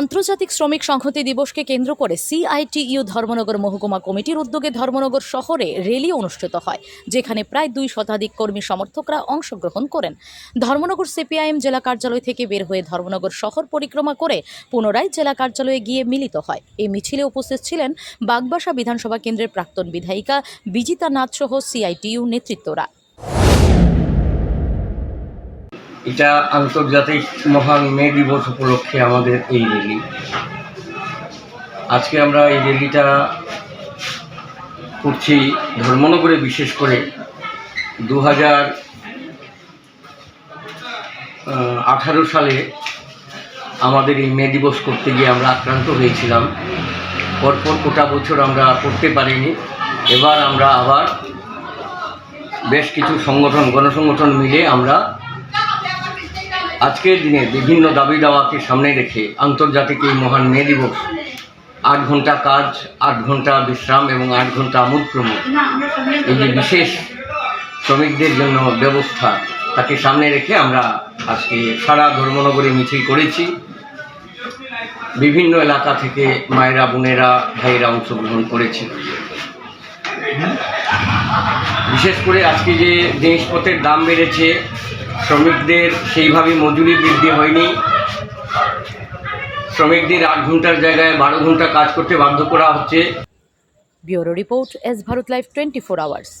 আন্তর্জাতিক শ্রমিক সংহতি দিবসকে কেন্দ্র করে সিআইটিইউ ধর্মনগর মহকুমা কমিটির উদ্যোগে ধর্মনগর শহরে র্যালি অনুষ্ঠিত হয়, যেখানে প্রায় দুই শতাধিক কর্মী সমর্থকরা অংশগ্রহণ করেন। ধর্মনগর সিপিআইএম জেলা কার্যালয় থেকে বের হয়ে ধর্মনগর শহর পরিক্রমা করে পুনরায় জেলা কার্যালয়ে গিয়ে মিলিত হয়। এই মিছিলে উপস্থিত ছিলেন বাগবাসা বিধানসভা কেন্দ্রের প্রাক্তন বিধায়িকা বিজিতা নাথ সহ সিআইটিইউ নেতৃত্বরা। এটা আন্তর্জাতিক মহান মে দিবস উপলক্ষে আমাদের এই র্যালি আজকে আমরা এই র্যালিটা করছি ধর্মনগরে বিশেষ করে দু হাজার আঠারো সালে আমাদের এই মে দিবস করতে গিয়ে আমরা আক্রান্ত হয়েছিলাম। পরপর গোটা বছর আমরা করতে পারিনি। এবার আমরা আবার বেশ কিছু সংগঠন, গণসংগঠন মিলে আমরা আজকের দিনে বিভিন্ন দাবি দাওয়াকে সামনে রেখে আন্তর্জাতিক এই মহান মে দিবস, আট ঘণ্টা কাজ, আট ঘণ্টা বিশ্রাম এবং আট ঘণ্টা আমোদ এই যে বিশেষ শ্রমিকদের জন্য ব্যবস্থা, তাকে সামনে রেখে আমরা আজকে সারা ধর্মনগরে মিছিল করেছি। বিভিন্ন এলাকা থেকে মায়েরা, বোনেরা, ভাইয়েরা অংশগ্রহণ করেছে। বিশেষ করে আজকে যে জিনিসপত্রের দাম বেড়েছে শ্রমিকদের সেইভাবে মজুরি বৃদ্ধি হয়নি। শ্রমিকদের আট ঘণ্টার জায়গায় বারো ঘণ্টা কাজ করতে বাধ্য করা হচ্ছে। Bureau report S Bharat live twenty four hours.